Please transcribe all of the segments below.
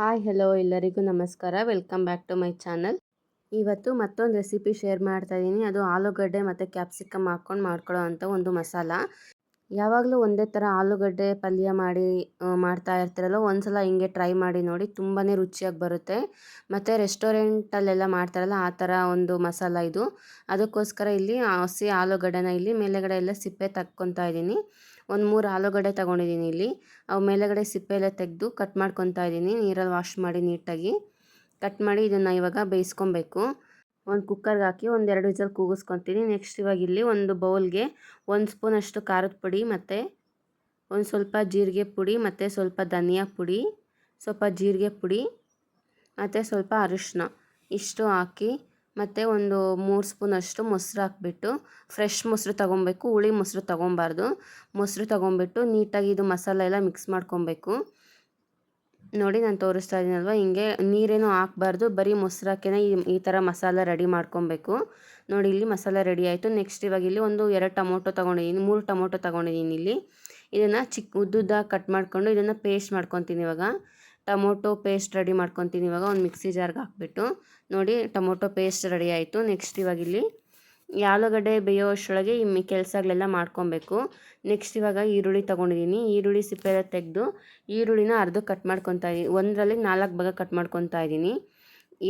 Hi hello ಎಲ್ಲರಿಗೂ ನಮಸ್ಕಾರ. Welcome back to my channel ಇವತ್ತು ಮತ್ತೊಂದು ರೆಸಿಪಿ ಶೇರ್ ಮಾಡ್ತಾ ಇದ್ದೀನಿ ಅದು ಆಲೂಗಡ್ಡೆ ಮತ್ತು ಕ್ಯಾಪ್ಸಿಕಮ್ ಹಾಕ್ಕೊಂಡು ಮಾಡ್ಕೊಳ್ಳೋ ಅಂಥ ಒಂದು ಮಸಾಲ. ಯಾವಾಗಲೂ ಒಂದೇ ಥರ ಆಲೂಗಡ್ಡೆ ಪಲ್ಯ ಮಾಡಿ ಮಾಡ್ತಾ ಇರ್ತೀರಲ್ಲ, ಒಂದ್ಸಲ ಹಿಂಗೆ ಟ್ರೈ ಮಾಡಿ ನೋಡಿ ತುಂಬಾ ರುಚಿಯಾಗಿ ಬರುತ್ತೆ. ಮತ್ತು ರೆಸ್ಟೋರೆಂಟಲ್ಲೆಲ್ಲ ಮಾಡ್ತಾರಲ್ಲ, ಆ ಥರ ಒಂದು ಮಸಾಲ ಇದು. ಅದಕ್ಕೋಸ್ಕರ ಇಲ್ಲಿ ಹಸಿ ಆಲೂಗಡ್ಡೆನ ಇಲ್ಲಿ ಮೇಲೆಗಡೆ ಎಲ್ಲ ಸಿಪ್ಪೆ ತಕ್ಕೊತಾ ಇದ್ದೀನಿ ಒಂದು ಮೂರು ಆಲೂಗಡ್ಡೆ ತೊಗೊಂಡಿದ್ದೀನಿ ಇಲ್ಲಿ. ಅವು ಮೇಲೆಗಡೆ ಸಿಪ್ಪೆ ಎಲ್ಲ ತೆಗೆದು ಕಟ್ ಮಾಡ್ಕೊತಾ ಇದ್ದೀನಿ ನೀರಲ್ಲಿ ವಾಶ್ ಮಾಡಿ ನೀಟಾಗಿ ಕಟ್ ಮಾಡಿ ಇದನ್ನು ಇವಾಗ ಬೇಯಿಸ್ಕೊಬೇಕು. ಒಂದು ಕುಕ್ಕರ್ಗೆ ಹಾಕಿ ಒಂದೆರಡು ವಿಸಲ್ ಕೂಗಿಸ್ಕೊತೀನಿ. ನೆಕ್ಸ್ಟ್ ಇವಾಗ ಇಲ್ಲಿ ಒಂದು ಬೌಲ್ಗೆ ಒಂದು ಸ್ಪೂನಷ್ಟು ಖಾರದ ಪುಡಿ ಮತ್ತು ಒಂದು ಸ್ವಲ್ಪ ಜೀರಿಗೆ ಪುಡಿ ಮತ್ತು ಸ್ವಲ್ಪ ಧನಿಯಾ ಪುಡಿ, ಸ್ವಲ್ಪ ಜೀರಿಗೆ ಪುಡಿ ಮತ್ತು ಸ್ವಲ್ಪ ಅರಿಶಿನ ಇಷ್ಟು ಹಾಕಿ ಮತ್ತು ಒಂದು ಮೂರು ಸ್ಪೂನಷ್ಟು ಮೊಸರು ಹಾಕ್ಬಿಟ್ಟು ಫ್ರೆಶ್ ಮೊಸರು ತೊಗೊಬೇಕು, ಹುಳಿ ಮೊಸರು ತೊಗೊಬಾರ್ದು. ಮೊಸರು ತೊಗೊಂಬಿಟ್ಟು ನೀಟಾಗಿ ಇದು ಮಸಾಲೆ ಎಲ್ಲ ಮಿಕ್ಸ್ ಮಾಡ್ಕೊಬೇಕು. ನೋಡಿ ನಾನು ತೋರಿಸ್ತಾ ಇದ್ದೀನಲ್ವ ಹಿಂಗೆ ನೀರೇನು ಹಾಕ್ಬಾರ್ದು, ಬರೀ ಮೊಸರು ಹಾಕಿನೇ ಈ ಈ ಥರ ಮಸಾಲ ರೆಡಿ ಮಾಡ್ಕೊಬೇಕು. ನೋಡಿ ಇಲ್ಲಿ ಮಸಾಲ ರೆಡಿ ಆಯಿತು. ನೆಕ್ಸ್ಟ್ ಇವಾಗ ಇಲ್ಲಿ ಒಂದು ಎರಡು ಟೊಮೊಟೊ ತೊಗೊಂಡಿದ್ದೀನಿ ಮೂರು ಟೊಮೊಟೊ ತೊಗೊಂಡಿದ್ದೀನಿ ಇಲ್ಲಿ. ಇದನ್ನು ಚಿಕ್ಕ ಉದ್ದುದ್ದ ಕಟ್ ಮಾಡಿಕೊಂಡು ಇದನ್ನು ಪೇಸ್ಟ್ ಮಾಡ್ಕೊತೀನಿ ಇವಾಗ. ಟೊಮೊಟೊ ಪೇಸ್ಟ್ ರೆಡಿ ಮಾಡ್ಕೊತೀನಿ. ಇವಾಗ ಒಂದು ಮಿಕ್ಸಿ ಜಾರ್ಗೆ ಹಾಕ್ಬಿಟ್ಟು ನೋಡಿ ಟೊಮೊಟೊ ಪೇಸ್ಟ್ ರೆಡಿ ಆಯಿತು. ನೆಕ್ಸ್ಟ್ ಇವಾಗ ಇಲ್ಲಿ ಆಲೂಗಡ್ಡೆ ಬೇಯೋ ಅಷ್ಟರೊಳಗೆ ಈ ಕೆಲಸಗಳೆಲ್ಲ ಮಾಡ್ಕೊಬೇಕು. ನೆಕ್ಸ್ಟ್ ಇವಾಗ ಈರುಳ್ಳಿ ತೊಗೊಂಡಿದ್ದೀನಿ ಈರುಳ್ಳಿ ಸಿಪ್ಪೆಲ್ಲ ತೆಗೆದು ಈರುಳ್ಳಿನ ಅರ್ಧ ಕಟ್ ಮಾಡ್ಕೊತಾ ಇದ್ದೀನಿ ಒಂದರಲ್ಲಿ ನಾಲ್ಕು ಭಾಗ ಕಟ್ ಮಾಡ್ಕೊತಾ ಇದ್ದೀನಿ.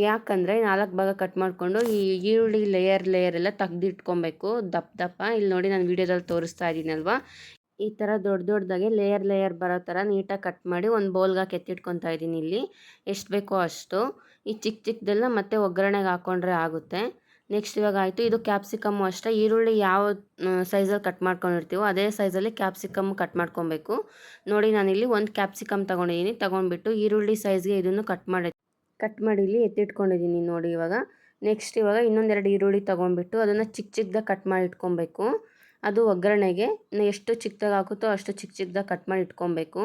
ಯಾಕಂದರೆ ನಾಲ್ಕು ಭಾಗ ಕಟ್ ಮಾಡಿಕೊಂಡು ಈ ಈರುಳ್ಳಿ ಲೇಯರ್ ಲೇಯರ್ ಎಲ್ಲ ತೆಗ್ದಿಟ್ಕೊಬೇಕು. ದಪ್ಪ ದಪ್ಪ. ಇಲ್ಲಿ ನೋಡಿ ನಾನು ವೀಡಿಯೋದಲ್ಲಿ ತೋರಿಸ್ತಾ ಇದ್ದೀನಲ್ವ? ಈ ಥರ ದೊಡ್ಡ ದೊಡ್ಡದಾಗೆ ಲೇಯರ್ ಲೇಯರ್ ಬರೋ ಥರ ನೀಟಾಗಿ ಕಟ್ ಮಾಡಿ ಒಂದು ಬೌಲ್ಗೆ ಹಾಕಿ ಇದ್ದೀನಿ ಇಲ್ಲಿ. ಎಷ್ಟು ಬೇಕೋ ಅಷ್ಟು. ಈ ಚಿಕ್ಕ ಚಿಕ್ಕದೆಲ್ಲ ಮತ್ತೆ ಒಗ್ಗರಣೆಗೆ ಹಾಕ್ಕೊಂಡ್ರೆ ಆಗುತ್ತೆ. ನೆಕ್ಸ್ಟ್ ಇವಾಗ ಆಯಿತು. ಇದು ಕ್ಯಾಪ್ಸಿಕಮ್ಮು ಅಷ್ಟೇ. ಈರುಳ್ಳಿ ಯಾವ ಸೈಜಲ್ಲಿ ಕಟ್ ಮಾಡ್ಕೊಂಡಿರ್ತೀವೋ ಅದೇ ಸೈಜಲ್ಲಿ ಕ್ಯಾಪ್ಸಿಕಮ್ ಕಟ್ ಮಾಡ್ಕೊಬೇಕು. ನೋಡಿ ನಾನಿಲ್ಲಿ ಒಂದು ಕ್ಯಾಪ್ಸಿಕಮ್ ತೊಗೊಂಡಿದ್ದೀನಿ ತೊಗೊಂಡ್ಬಿಟ್ಟು ಈರುಳ್ಳಿ ಸೈಜ್ಗೆ ಇದನ್ನು ಕಟ್ ಮಾಡಿ ಕಟ್ ಮಾಡಿ ಇಲ್ಲಿ ಎತ್ತಿಟ್ಕೊಂಡಿದ್ದೀನಿ ನೋಡಿ ಇವಾಗ. ನೆಕ್ಸ್ಟ್ ಇವಾಗ ಇನ್ನೊಂದೆರಡು ಈರುಳ್ಳಿ ತೊಗೊಂಡ್ಬಿಟ್ಟು ಅದನ್ನು ಚಿಕ್ಕ ಚಿಕ್ಕದಾಗಿ ಕಟ್ ಮಾಡಿ ಇಟ್ಕೊಬೇಕು. ಅದು ಒಗ್ಗರಣೆಗೆ ಎಷ್ಟು ಚಿಕ್ಕದಾಗಿ ಹಾಕುತ್ತೋ ಅಷ್ಟು ಚಿಕ್ಕ ಚಿಕ್ಕದಾಗಿ ಕಟ್ ಮಾಡಿ ಇಟ್ಕೊಬೇಕು.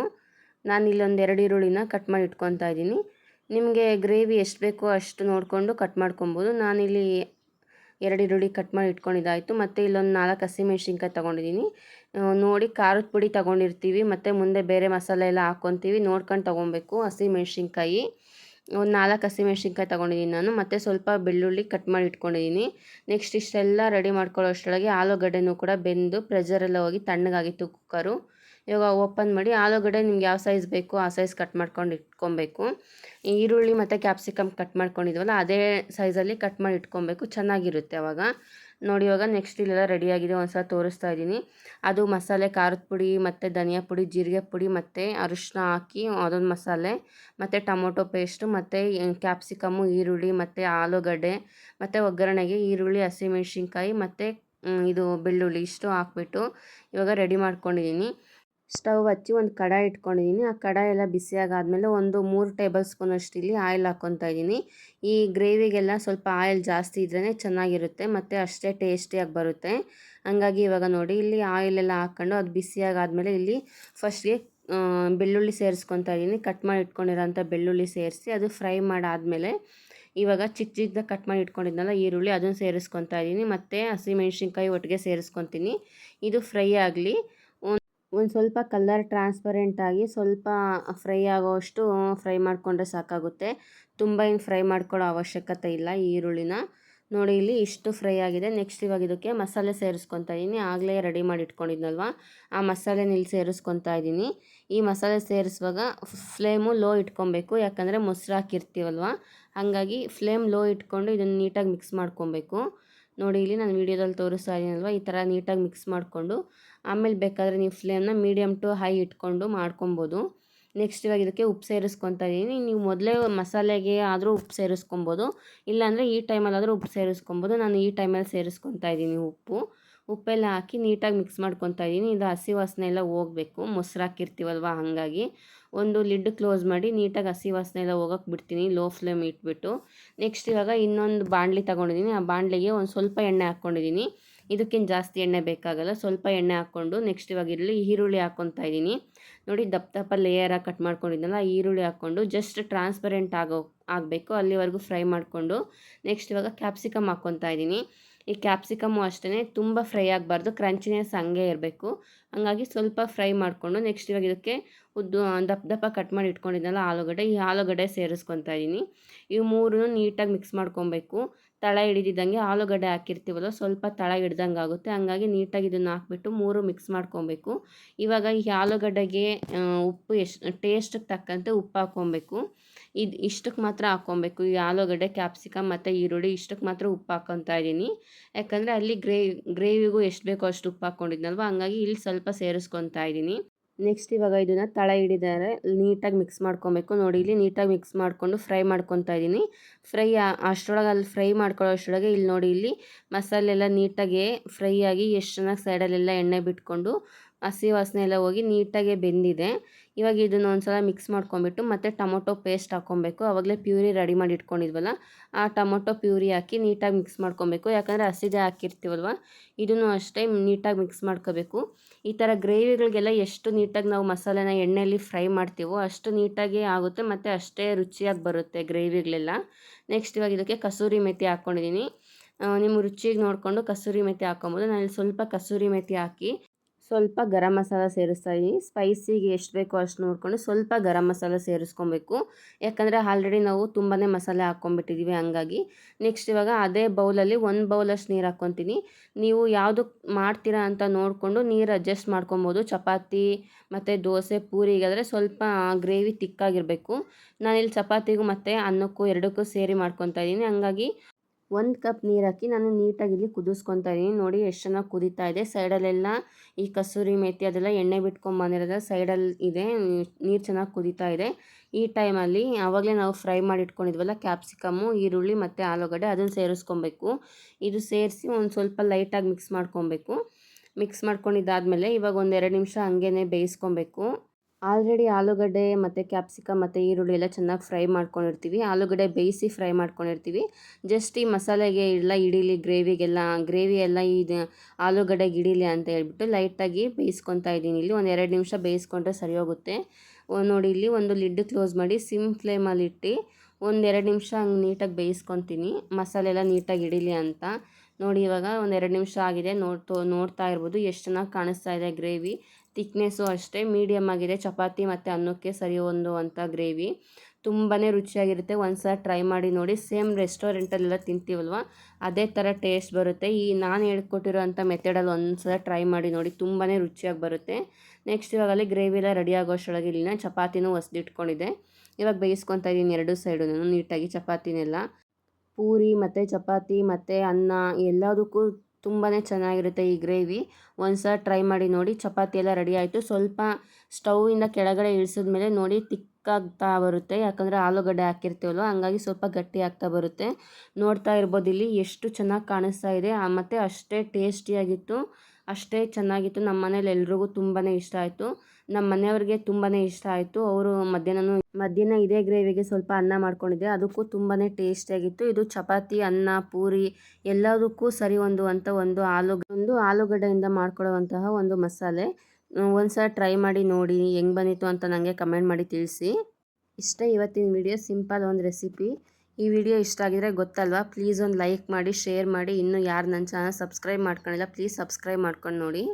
ನಾನು ಇಲ್ಲೊಂದು ಎರಡು ಈರುಳ್ಳಿನ ಕಟ್ ಮಾಡಿ ಇಟ್ಕೊತಾ ಇದ್ದೀನಿ. ನಿಮಗೆ ಗ್ರೇವಿ ಎಷ್ಟು ಬೇಕೋ ಅಷ್ಟು ನೋಡಿಕೊಂಡು ಕಟ್ ಮಾಡ್ಕೊಬೋದು. ನಾನಿಲ್ಲಿ ಎರಡು ಈರುಳ್ಳಿ ಕಟ್ ಮಾಡಿ ಇಟ್ಕೊಂಡಿದ್ದಾಯಿತು. ಮತ್ತು ಇಲ್ಲೊಂದು ನಾಲ್ಕು ಹಸಿಮೆಣ್ಸಿನ್ಕಾಯಿ ತೊಗೊಂಡಿದ್ದೀನಿ. ನೋಡಿ ಖಾರದ ಪುಡಿ ತೊಗೊಂಡಿರ್ತೀವಿ. ಮತ್ತು ಮುಂದೆ ಬೇರೆ ಮಸಾಲೆ ಎಲ್ಲ ಹಾಕ್ಕೊತೀವಿ ನೋಡ್ಕೊಂಡು ತೊಗೊಬೇಕು ಹಸಿಮೆಣ್ಸಿನ್ಕಾಯಿ. ಒಂದು ನಾಲ್ಕು ಹಸಿಮೆಣ್ಸಿನ್ಕಾಯಿ ತೊಗೊಂಡಿದ್ದೀನಿ ನಾನು, ಮತ್ತು ಸ್ವಲ್ಪ ಬೆಳ್ಳುಳ್ಳಿ ಕಟ್ ಮಾಡಿ ಇಟ್ಕೊಂಡಿದ್ದೀನಿ ನೆಕ್ಸ್ಟ್ ಇಷ್ಟೆಲ್ಲ ರೆಡಿ ಮಾಡ್ಕೊಳ್ಳೋ ಅಷ್ಟರೊಳಗೆ ಆಲೂಗಡ್ಡೆನೂ ಕೂಡ ಬೆಂದು ಪ್ರೆಷರೆಲ್ಲ ಹೋಗಿ ತಣ್ಣಗಾಗಿತ್ತು ಕುಕ್ಕರು ಇವಾಗ ಓಪನ್ ಮಾಡಿ ಆಲೂಗಡ್ಡೆ ನಿಮ್ಗೆ ಯಾವ ಸೈಜ್ ಬೇಕು ಆ ಸೈಜ್ ಕಟ್ ಮಾಡ್ಕೊಂಡು ಇಟ್ಕೊಬೇಕು. ಈರುಳ್ಳಿ ಮತ್ತು ಕ್ಯಾಪ್ಸಿಕಮ್ ಕಟ್ ಮಾಡ್ಕೊಂಡಿದ್ವಲ್ಲ, ಅದೇ ಸೈಜಲ್ಲಿ ಕಟ್ ಮಾಡಿ ಇಟ್ಕೊಬೇಕು, ಚೆನ್ನಾಗಿರುತ್ತೆ ಅವಾಗ. ನೋಡಿ, ಇವಾಗ ನೆಕ್ಸ್ಟ್ ಇಲ್ಲೆಲ್ಲ ರೆಡಿಯಾಗಿದೆ ಒಂದು ಸಲ ತೋರಿಸ್ತಾ ಇದ್ದೀನಿ. ಅದು ಮಸಾಲೆ ಖಾರದ ಪುಡಿ, ಮತ್ತು ಧನಿಯಾ ಪುಡಿ, ಜೀರಿಗೆ ಪುಡಿ, ಮತ್ತು ಅರಿಶಿನ ಹಾಕಿ ಅದೊಂದು ಮಸಾಲೆ, ಮತ್ತು ಟೊಮೊಟೊ ಪೇಸ್ಟು ಮತ್ತು ಕ್ಯಾಪ್ಸಿಕಮ್ಮು ಈರುಳ್ಳಿ, ಮತ್ತು ಆಲೂಗಡ್ಡೆ, ಮತ್ತು ಒಗ್ಗರಣೆಗೆ ಈರುಳ್ಳಿ, ಹಸಿಮೆಣ್ಸಿನ್ಕಾಯಿ, ಮತ್ತು ಇದು ಬೆಳ್ಳುಳ್ಳಿ, ಇಷ್ಟು ಹಾಕ್ಬಿಟ್ಟು ಇವಾಗ ರೆಡಿ ಮಾಡ್ಕೊಂಡಿದ್ದೀನಿ. ಸ್ಟವ್ ಹಚ್ಚಿ ಒಂದು ಕಡಾಯಿ ಇಟ್ಕೊಂಡಿದ್ದೀನಿ ಆ ಕಡಾಯಿ ಎಲ್ಲ ಬಿಸಿಯಾಗಾದಮೇಲೆ ಒಂದು ಮೂರು ಟೇಬಲ್ ಸ್ಪೂನಷ್ಟು ಇಲ್ಲಿ ಆಯಿಲ್ ಹಾಕ್ಕೊತಾ ಇದ್ದೀನಿ ಈ ಗ್ರೇವಿಗೆಲ್ಲ ಸ್ವಲ್ಪ ಆಯಿಲ್ ಜಾಸ್ತಿ ಇದ್ರೇ ಚೆನ್ನಾಗಿರುತ್ತೆ, ಮತ್ತು ಅಷ್ಟೇ ಟೇಸ್ಟಿಯಾಗಿ ಬರುತ್ತೆ. ಹಂಗಾಗಿ ಇವಾಗ ನೋಡಿ, ಇಲ್ಲಿ ಆಯಿಲ್ ಎಲ್ಲ ಹಾಕ್ಕೊಂಡು ಅದು ಬಿಸಿಯಾಗಾದಮೇಲೆ ಇಲ್ಲಿ ಫಸ್ಟ್ಗೆ ಬೆಳ್ಳುಳ್ಳಿ ಸೇರಿಸ್ಕೊತಾ ಇದ್ದೀನಿ ಕಟ್ ಮಾಡಿ ಇಟ್ಕೊಂಡಿರೋಂಥ ಬೆಳ್ಳುಳ್ಳಿ ಸೇರಿಸಿ ಅದು ಫ್ರೈ ಮಾಡಾದಮೇಲೆ ಇವಾಗ ಚಿಕ್ಕ ಚಿಕ್ಕದಾಗಿ ಕಟ್ ಮಾಡಿ ಇಟ್ಕೊಂಡಿದ್ನಲ್ಲ ಈರುಳ್ಳಿ, ಅದನ್ನು ಸೇರಿಸ್ಕೊತಾ ಇದ್ದೀನಿ ಮತ್ತು ಹಸಿಮೆಣ್ಸಿನ್ಕಾಯಿ ಒಟ್ಟಿಗೆ ಸೇರಿಸ್ಕೊತೀನಿ. ಇದು ಫ್ರೈ ಆಗಲಿ. ಒಂದು ಸ್ವಲ್ಪ ಕಲ್ಲರ್ ಟ್ರಾನ್ಸ್ಪರೆಂಟ್ ಆಗಿ ಸ್ವಲ್ಪ ಫ್ರೈ ಆಗೋವಷ್ಟು ಫ್ರೈ ಮಾಡಿಕೊಂಡ್ರೆ ಸಾಕಾಗುತ್ತೆ. ತುಂಬ ಏನು ಫ್ರೈ ಮಾಡ್ಕೊಳ್ಳೋ ಅವಶ್ಯಕತೆ ಇಲ್ಲ ಈರುಳ್ಳಿನ. ನೋಡಿ, ಇಲ್ಲಿ ಇಷ್ಟು ಫ್ರೈ ಆಗಿದೆ. ನೆಕ್ಸ್ಟ್ ಇವಾಗ ಇದಕ್ಕೆ ಮಸಾಲೆ ಸೇರಿಸ್ಕೊತಾ ಇದ್ದೀನಿ ಆಗಲೇ ರೆಡಿ ಮಾಡಿ ಇಟ್ಕೊಂಡಿದ್ನಲ್ವ? ಆ ಮಸಾಲೆನ ಇಲ್ಲಿ ಸೇರಿಸ್ಕೊತಾ ಇದ್ದೀನಿ ಈ ಮಸಾಲೆ ಸೇರಿಸುವಾಗ ಫ್ಲೇಮು ಲೋ ಇಟ್ಕೊಬೇಕು. ಯಾಕಂದರೆ ಮೊಸರು ಹಾಕಿರ್ತೀವಲ್ವ? ಹಾಗಾಗಿ ಫ್ಲೇಮ್ ಲೋ ಇಟ್ಕೊಂಡು ಇದನ್ನು ನೀಟಾಗಿ ಮಿಕ್ಸ್ ಮಾಡ್ಕೊಬೇಕು. ನೋಡಿ, ಇಲ್ಲಿ ನಾನು ವೀಡಿಯೋದಲ್ಲಿ ತೋರಿಸ್ತಾ ಇದ್ದೀನಲ್ವ ಈ ಥರ ನೀಟಾಗಿ ಮಿಕ್ಸ್ ಮಾಡಿಕೊಂಡು ಆಮೇಲೆ ಬೇಕಾದರೆ ನೀವು ಫ್ಲೇಮ್ನ ಮೀಡಿಯಮ್ ಟು ಹೈ ಇಟ್ಕೊಂಡು ಮಾಡ್ಕೊಬೋದು. ನೆಕ್ಸ್ಟ್ ಇವಾಗ ಇದಕ್ಕೆ ಉಪ್ಪು ಸೇರಿಸ್ಕೊತಾ ಇದ್ದೀನಿ ನೀವು ಮೊದಲೇ ಮಸಾಲೆಗೆ ಆದರೂ ಉಪ್ಪು ಸೇರಿಸ್ಕೊಬೋದು. ಇಲ್ಲಾಂದರೆ ಈ ಟೈಮಲ್ಲಾದರೂ ಉಪ್ಪು ಸೇರಿಸ್ಕೊಬೋದು. ನಾನು ಈ ಟೈಮಲ್ಲಿ ಸೇರಿಸ್ಕೊತಾ ಇದ್ದೀನಿ ಉಪ್ಪು. ಉಪ್ಪೆಲ್ಲ ಹಾಕಿ ನೀಟಾಗಿ ಮಿಕ್ಸ್ ಮಾಡ್ಕೊತಾ ಇದ್ದೀನಿ ಇದು ಹಸಿ ವಾಸನೆ ಎಲ್ಲ ಹೋಗಬೇಕು. ಮೊಸರು ಹಾಕಿರ್ತೀವಲ್ವ ಹಾಗಾಗಿ. ಒಂದು ಲಿಡ್ ಕ್ಲೋಸ್ ಮಾಡಿ ನೀಟಾಗಿ ಹಸಿ ವಾಸನೆ ಎಲ್ಲ ಹೋಗೋಕೆ ಬಿಡ್ತೀನಿ. ಲೋ ಫ್ಲೇಮ್ ಇಟ್ಬಿಟ್ಟು. ನೆಕ್ಸ್ಟ್ ಇವಾಗ ಇನ್ನೊಂದು ಬಾಣಲಿ ತೊಗೊಂಡಿದ್ದೀನಿ ಆ ಬಾಣಲಿಗೆ ಒಂದು ಸ್ವಲ್ಪ ಎಣ್ಣೆ ಹಾಕ್ಕೊಂಡಿದ್ದೀನಿ ಇದಕ್ಕಿಂತ ಜಾಸ್ತಿ ಎಣ್ಣೆ ಬೇಕಾಗಲ್ಲ, ಸ್ವಲ್ಪ ಎಣ್ಣೆ ಹಾಕ್ಕೊಂಡು ನೆಕ್ಸ್ಟ್ ಇವಾಗ ಇರಲಿ ಈರುಳ್ಳಿ ಹಾಕ್ಕೊತಾ ಇದ್ದೀನಿ. ನೋಡಿ ದಪ್ಪ ದಪ್ಪ ಲೇಯರಾಗಿ ಕಟ್ ಮಾಡ್ಕೊಂಡಿದ್ದಲ್ಲ ಈರುಳ್ಳಿ ಹಾಕ್ಕೊಂಡು ಜಸ್ಟ್ ಟ್ರಾನ್ಸ್ಪರೆಂಟ್ ಆಗೋ, ಆಗಬೇಕು. ಅಲ್ಲಿವರೆಗೂ ಫ್ರೈ ಮಾಡಿಕೊಂಡು ನೆಕ್ಸ್ಟ್ ಇವಾಗ ಕ್ಯಾಪ್ಸಿಕಮ್ ಹಾಕ್ಕೊತಾ ಇದ್ದೀನಿ. ಈ ಕ್ಯಾಪ್ಸಿಕಮ್ಮು ಅಷ್ಟೇ ತುಂಬ ಫ್ರೈ ಆಗಬಾರ್ದು ಕ್ರಂಚಿನೆಸ್ ಹಂಗೆ ಇರಬೇಕು. ಹಾಗಾಗಿ ಸ್ವಲ್ಪ ಫ್ರೈ ಮಾಡಿಕೊಂಡು ನೆಕ್ಸ್ಟ್ ಇವಾಗ ಇದಕ್ಕೆ ಉದ್ದು ದಪ್ಪ ದಪ್ಪ ಕಟ್ ಮಾಡಿ ಇಟ್ಕೊಂಡಿದ್ದಲ್ಲ ಆಲೂಗಡ್ಡೆ, ಈ ಆಲೂಗಡ್ಡೆ ಸೇರಿಸ್ಕೊತಾ ಇದ್ದೀನಿ. ಇವು ಮೂರನ್ನು ನೀಟಾಗಿ ಮಿಕ್ಸ್ ಮಾಡ್ಕೊಬೇಕು. ತಳ ಹಿಡಿದಿದ್ದಂಗೆ ಆಲೂಗಡ್ಡೆ ಹಾಕಿರ್ತೀವಲ್ಲ, ಸ್ವಲ್ಪ ತಳ ಹಿಡ್ದಂಗೆ ಆಗುತ್ತೆ. ಹಂಗಾಗಿ ನೀಟಾಗಿ ಇದನ್ನು ಹಾಕ್ಬಿಟ್ಟು ಮೂರು ಮಿಕ್ಸ್ ಮಾಡ್ಕೊಬೇಕು. ಇವಾಗ ಈ ಆಲೂಗಡ್ಡೆಗೆ ಉಪ್ಪು ಎಷ್ಟು ಟೇಸ್ಟಿಗೆ ತಕ್ಕಂತೆ ಉಪ್ಪು ಹಾಕ್ಕೊಬೇಕು. ಇದು ಇಷ್ಟಕ್ಕೆ ಮಾತ್ರ ಹಾಕ್ಕೊಬೇಕು. ಈ ಆಲೂಗಡ್ಡೆ ಕ್ಯಾಪ್ಸಿಕಮ್ ಮತ್ತು ಈರುಳ್ಳಿ ಇಷ್ಟಕ್ಕೆ ಮಾತ್ರ ಉಪ್ಪು ಹಾಕ್ಕೊತಾ ಇದ್ದೀನಿ. ಯಾಕಂದರೆ ಅಲ್ಲಿ ಗ್ರೇವಿ ಗ್ರೇವಿಗೂ ಎಷ್ಟು ಬೇಕೋ ಅಷ್ಟು ಉಪ್ಪು ಹಾಕ್ಕೊಂಡಿದ್ನಲ್ವ? ಹಂಗಾಗಿ ಇಲ್ಲಿ ಸ್ವಲ್ಪ ಸೇರಿಸ್ಕೊತಾ ಇದ್ದೀನಿ. ನೆಕ್ಸ್ಟ್ ಇವಾಗ ಇದನ್ನು ತಳ ಹಿಡಿದಾರೆ, ನೀಟಾಗಿ ಮಿಕ್ಸ್ ಮಾಡ್ಕೊಬೇಕು. ನೋಡಿ, ಇಲ್ಲಿ ನೀಟಾಗಿ ಮಿಕ್ಸ್ ಮಾಡಿಕೊಂಡು ಫ್ರೈ ಮಾಡ್ಕೊತಾ ಇದ್ದೀನಿ ಫ್ರೈ ಅಷ್ಟರೊಳಗೆ ಅಲ್ಲಿ ಫ್ರೈ ಮಾಡ್ಕೊಳ್ಳೋ ಅಷ್ಟರೊಳಗೆ ಇಲ್ಲಿ ನೋಡಿ, ಇಲ್ಲಿ ಮಸಾಲೆ ಎಲ್ಲ ನೀಟಾಗಿ ಫ್ರೈ ಆಗಿ ಎಷ್ಟು ಚೆನ್ನಾಗಿ ಸೈಡಲ್ಲೆಲ್ಲ ಎಣ್ಣೆ ಬಿಟ್ಕೊಂಡು ಹಸಿ ವಾಸನೆ ಎಲ್ಲ ಹೋಗಿ ನೀಟಾಗೆ ಬೆಂದಿದೆ. ಇವಾಗ ಇದನ್ನು ಒಂದು ಸಲ ಮಿಕ್ಸ್ ಮಾಡ್ಕೊಂಬಿಟ್ಟು ಮತ್ತು ಟೊಮೊಟೊ ಪೇಸ್ಟ್ ಹಾಕ್ಕೊಬೇಕು. ಆವಾಗಲೇ ಪ್ಯೂರಿ ರೆಡಿ ಮಾಡಿ ಇಟ್ಕೊಂಡಿದ್ವಲ್ಲ, ಆ ಟೊಮೊಟೊ ಪ್ಯೂರಿ ಹಾಕಿ ನೀಟಾಗಿ ಮಿಕ್ಸ್ ಮಾಡ್ಕೊಬೇಕು. ಯಾಕಂದರೆ ಹಸಿದೇ ಹಾಕಿರ್ತೀವಲ್ವ, ಇದನ್ನು ಅಷ್ಟೇ ನೀಟಾಗಿ ಮಿಕ್ಸ್ ಮಾಡ್ಕೋಬೇಕು. ಈ ಥರ ಗ್ರೇವಿಗಳಿಗೆಲ್ಲ ಎಷ್ಟು ನೀಟಾಗಿ ನಾವು ಮಸಾಲೆನ ಎಣ್ಣೆಯಲ್ಲಿ ಫ್ರೈ ಮಾಡ್ತೀವೋ ಅಷ್ಟು ನೀಟಾಗಿ ಆಗುತ್ತೆ ಮತ್ತು ಅಷ್ಟೇ ರುಚಿಯಾಗಿ ಬರುತ್ತೆ ಗ್ರೇವಿಗಳೆಲ್ಲ. ನೆಕ್ಸ್ಟ್ ಇವಾಗ ಇದಕ್ಕೆ ಕಸೂರಿ ಮೆಥಿ ಹಾಕ್ಕೊಂಡಿದ್ದೀನಿ ನಿಮ್ಮ ರುಚಿಗೆ ನೋಡಿಕೊಂಡು ಕಸೂರಿ ಮೆಥಿ ಹಾಕ್ಕೊಬೋದು. ನಾನು ಸ್ವಲ್ಪ ಕಸೂರಿ ಮೆಥಿ ಹಾಕಿ ಸ್ವಲ್ಪ ಗರಂ ಮಸಾಲ ಸೇರಿಸ್ತಾ ಇದ್ದೀನಿ ಸ್ಪೈಸಿಗೆ ಎಷ್ಟು ಬೇಕೋ ಅಷ್ಟು ನೋಡಿಕೊಂಡು ಸ್ವಲ್ಪ ಗರಂ ಮಸಾಲ ಸೇರಿಸ್ಕೊಬೇಕು. ಯಾಕಂದರೆ ಆಲ್ರೆಡಿ ನಾವು ತುಂಬಾ ಮಸಾಲೆ ಹಾಕ್ಕೊಂಬಿಟ್ಟಿದ್ದೀವಿ ಹಂಗಾಗಿ. ನೆಕ್ಸ್ಟ್ ಇವಾಗ ಅದೇ ಬೌಲಲ್ಲಿ ಒಂದು ಬೌಲಷ್ಟು ನೀರು ಹಾಕ್ಕೊತೀನಿ. ನೀವು ಯಾವುದು ಮಾಡ್ತೀರಾ ಅಂತ ನೋಡಿಕೊಂಡು ನೀರು ಅಡ್ಜಸ್ಟ್ ಮಾಡ್ಕೊಬೋದು. ಚಪಾತಿ ಮತ್ತು ದೋಸೆ ಪೂರಿಗಾದರೆ ಸ್ವಲ್ಪ ಗ್ರೇವಿ ತಿಕ್ಕಾಗಿರಬೇಕು ನಾನಿಲ್ಲಿ ಚಪಾತಿಗೂ ಮತ್ತು ಅನ್ನಕ್ಕೂ ಎರಡಕ್ಕೂ ಸೇರಿ ಮಾಡ್ಕೊತಾ ಇದ್ದೀನಿ ಹಂಗಾಗಿ ಒಂದು ಕಪ್ ನೀರು ಹಾಕಿ ನಾನು ನೀಟಾಗಿ ಇಲ್ಲಿ ಕುದಿಸ್ಕೊತಾ ಇದ್ದೀನಿ. ನೋಡಿ ಎಷ್ಟು ಚೆನ್ನಾಗಿ ಕುದೀತಾ ಇದೆ. ಸೈಡಲ್ಲೆಲ್ಲ ಈ ಕಸೂರಿ ಮೇಥಿ ಅದೆಲ್ಲ ಎಣ್ಣೆ ಬಿಟ್ಕೊಂಡು ಬಂದಿರೋದು ಸೈಡಲ್ಲಿ ಇದೆ. ನೀರು ಚೆನ್ನಾಗಿ ಕುದೀತಾ ಇದೆ. ಈ ಟೈಮಲ್ಲಿ ಆವಾಗಲೇ ನಾವು ಫ್ರೈ ಮಾಡಿ ಇಟ್ಕೊಂಡಿದ್ವಲ್ಲ ಕ್ಯಾಪ್ಸಿಕಮ್ಮು ಈರುಳ್ಳಿ ಮತ್ತು ಆಲೂಗಡ್ಡೆ ಅದನ್ನು ಸೇರಿಸ್ಕೊಬೇಕು. ಇದು ಸೇರಿಸಿ ಒಂದು ಸ್ವಲ್ಪ ಲೈಟಾಗಿ ಮಿಕ್ಸ್ ಮಾಡ್ಕೊಬೇಕು. ಮಿಕ್ಸ್ ಮಾಡ್ಕೊಂಡಿದ್ದಾದಮೇಲೆ ಇವಾಗ ಒಂದು ಎರಡು ನಿಮಿಷ ಹಂಗೇ ಬೇಯಿಸ್ಕೊಬೇಕು. ಆಲ್ರೆಡಿ ಆಲೂಗಡ್ಡೆ ಮತ್ತು ಕ್ಯಾಪ್ಸಿಕಮ್ ಮತ್ತು ಈರುಳ್ಳಿ ಎಲ್ಲ ಚೆನ್ನಾಗಿ ಫ್ರೈ ಮಾಡ್ಕೊಂಡಿರ್ತೀವಿ. ಆಲೂಗಡ್ಡೆ ಬೇಯಿಸಿ ಫ್ರೈ ಮಾಡ್ಕೊಂಡಿರ್ತೀವಿ. ಜಸ್ಟ್ ಈ ಮಸಾಲೆಗೆ ಎಲ್ಲ ಇಡೀಲಿ ಗ್ರೇವಿಗೆಲ್ಲ, ಗ್ರೇವಿ ಎಲ್ಲ ಇದು ಆಲೂಗಡ್ಡೆ ಇಡೀಲಿ ಅಂತ ಹೇಳ್ಬಿಟ್ಟು ಲೈಟಾಗಿ ಬೇಯಿಸ್ಕೊತಾ ಇದ್ದೀನಿ. ಇಲ್ಲಿ ಒಂದು ಎರಡು ನಿಮಿಷ ಬೇಯಿಸ್ಕೊಂಡ್ರೆ ಸರಿ ಹೋಗುತ್ತೆ ನೋಡಿ ಇಲ್ಲಿ ಒಂದು ಲಿಡ್ ಕ್ಲೋಸ್ ಮಾಡಿ ಸಿಮ್ ಫ್ಲೇಮಲ್ಲಿ ಇಟ್ಟು ಒಂದೆರಡು ನಿಮಿಷ ಹಂಗೆ ನೀಟಾಗಿ ಬೇಯಿಸ್ಕೊತೀನಿ. ಮಸಾಲೆ ಎಲ್ಲ ನೀಟಾಗಿ ಇಡೀಲಿ ಅಂತ. ನೋಡಿ ಇವಾಗ ಒಂದೆರಡು ನಿಮಿಷ ಆಗಿದೆ. ನೋಡ್ತೋ, ನೋಡ್ತಾ ಇರ್ಬೋದು. ಎಷ್ಟು ಚೆನ್ನಾಗಿ ಕಾಣಿಸ್ತಾ ಇದೆ ಗ್ರೇವಿ. ತಿಕ್ನೆಸ್ಸು ಅಷ್ಟೇ ಮೀಡಿಯಮ್ ಆಗಿದೆ, ಚಪಾತಿ ಮತ್ತು ಅನ್ನಕ್ಕೆ ಸರಿ ಹೊಂದುವಂಥ ಗ್ರೇವಿ ತುಂಬಾ ರುಚಿಯಾಗಿರುತ್ತೆ ಒಂದು ಸಲ ಟ್ರೈ ಮಾಡಿ ನೋಡಿ ಸೇಮ್ ರೆಸ್ಟೋರೆಂಟಲ್ಲೆಲ್ಲ ತಿಂತೀವಲ್ವ? ಅದೇ ಥರ ಟೇಸ್ಟ್ ಬರುತ್ತೆ. ಈ ನಾನು ಹೇಳ್ಕೊಟ್ಟಿರೋಂಥ ಮೆಥಡಲ್ಲಿ ಒಂದು ಸಲ ಟ್ರೈ ಮಾಡಿ ನೋಡಿ ತುಂಬಾ ರುಚಿಯಾಗಿ ಬರುತ್ತೆ. ನೆಕ್ಸ್ಟ್ ಇವಾಗ ಅಲ್ಲಿ ಗ್ರೇವಿ ಎಲ್ಲ ರೆಡಿ ಆಗೋಷ್ಟೊಳಗೆ ಇಲ್ಲಿನ ಚಪಾತಿನೂ ಹೊಸ್ದಿಟ್ಕೊಂಡಿದೆ ಇವಾಗ ಬೇಯಿಸ್ಕೊತಾ ಇದ್ದೀನಿ ಎರಡು ಸೈಡು ನೀಟಾಗಿ ಚಪಾತಿನೆಲ್ಲ. ಪೂರಿ ಮತ್ತು ಚಪಾತಿ ಮತ್ತು ಅನ್ನ, ಎಲ್ಲದಕ್ಕೂ ತುಂಬಾ ಚೆನ್ನಾಗಿರುತ್ತೆ ಈ ಗ್ರೇವಿ. ಒಂದು ಸಲ ಟ್ರೈ ಮಾಡಿ ನೋಡಿ, ಚಪಾತಿ ಎಲ್ಲ ರೆಡಿ ಆಯಿತು. ಸ್ವಲ್ಪ ಸ್ಟೌವಿಂದ ಕೆಳಗಡೆ ಇಳಿಸಿದ್ಮೇಲೆ ನೋಡಿ ತಿಕ್ಕಾಗ್ತಾ ಬರುತ್ತೆ. ಯಾಕಂದರೆ ಆಲೂಗಡ್ಡೆ ಹಾಕಿರ್ತೀವಲ್ಲ ಹಂಗಾಗಿ ಸ್ವಲ್ಪ ಗಟ್ಟಿ ಆಗ್ತಾ ಬರುತ್ತೆ. ನೋಡ್ತಾ ಇರ್ಬೋದು ಇಲ್ಲಿ ಎಷ್ಟು ಚೆನ್ನಾಗಿ ಕಾಣಿಸ್ತಾ ಇದೆ. ಮತ್ತು ಅಷ್ಟೇ ಟೇಸ್ಟಿಯಾಗಿತ್ತು ಅಷ್ಟೇ ಚೆನ್ನಾಗಿತ್ತು. ನಮ್ಮ ಮನೇಲಿ ಎಲ್ರಿಗೂ ತುಂಬಾ ಇಷ್ಟ ಆಯಿತು. ನಮ್ಮ ಮನೆಯವ್ರಿಗೆ ತುಂಬಾ ಇಷ್ಟ ಆಯಿತು. ಅವರು ಮಧ್ಯಾಹ್ನ ಮಧ್ಯಾಹ್ನ ಇದೇ ಗ್ರೇವಿಗೆ ಸ್ವಲ್ಪ ಅನ್ನ ಮಾಡ್ಕೊಂಡಿದ್ದೆ. ಅದಕ್ಕೂ ತುಂಬಾ ಟೇಸ್ಟಿಯಾಗಿತ್ತು ಇದು ಚಪಾತಿ, ಅನ್ನ, ಪೂರಿ ಎಲ್ಲದಕ್ಕೂ ಸರಿ ಹೊಂದುವಂಥ ಒಂದು ಆಲೂ ಒಂದು ಆಲೂಗಡ್ಡೆಯಿಂದ ಮಾಡ್ಕೊಳ್ಳುವಂತಹ ಒಂದು ಮಸಾಲೆ. ಒಂದು ಸಲ ಟ್ರೈ ಮಾಡಿ ನೋಡಿ ಹೆಂಗೆ ಬಂದಿತ್ತು ಅಂತ ನನಗೆ ಕಮೆಂಟ್ ಮಾಡಿ ತಿಳಿಸಿ. ಇಷ್ಟೇ ಇವತ್ತಿನ ವಿಡಿಯೋ, ಸಿಂಪಲ್ ಒಂದು ರೆಸಿಪಿ. ಈ ವಿಡಿಯೋ ಇಷ್ಟ ಆಗಿದ್ರೆ ಗೊತ್ತಲ್ವಾ? ಪ್ಲೀಸ್ ಒಂದು ಲೈಕ್ ಮಾಡಿ, ಶೇರ್ ಮಾಡಿ. ಇನ್ನೂ ಯಾರು ನನ್ನ ಚಾನಲ್ ಸಬ್ಸ್ಕ್ರೈಬ್ ಮಾಡ್ಕೊಂಡಿಲ್ಲ, ಪ್ಲೀಸ್ ಸಬ್ಸ್ಕ್ರೈಬ್ ಮಾಡ್ಕೊಂಡು ನೋಡಿ.